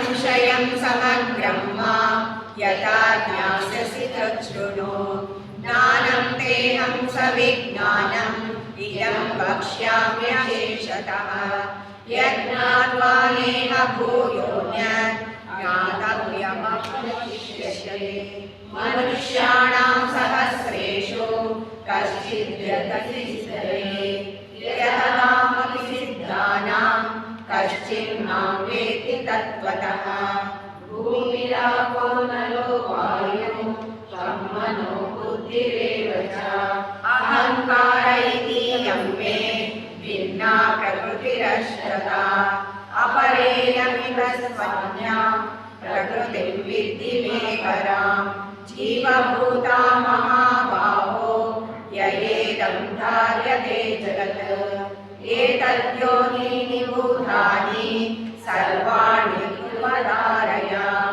संशयं समग्रं यथा ज्ञास्यसि तच्छृणु ज्ञानं तेऽहं सविज्ञानम् वक्ष्याम्यशेषतः। मनुष्याणां सहस्रेषु कश्चिद्यतति कश्चिन्मां तत्त्वतः। भूमिरापो नलो वायुः त्वं बुद्धिरेव च। अहङ्कार इतीयं मे, भिन्ना प्रकृतिरष्टता अपरेयमिव स्वज्ञां प्रकृतिं विद्धि मे करां जीवभूता महाबाहो, ययेदं धार्यते जगत्। एतद्योनीनि भूतानि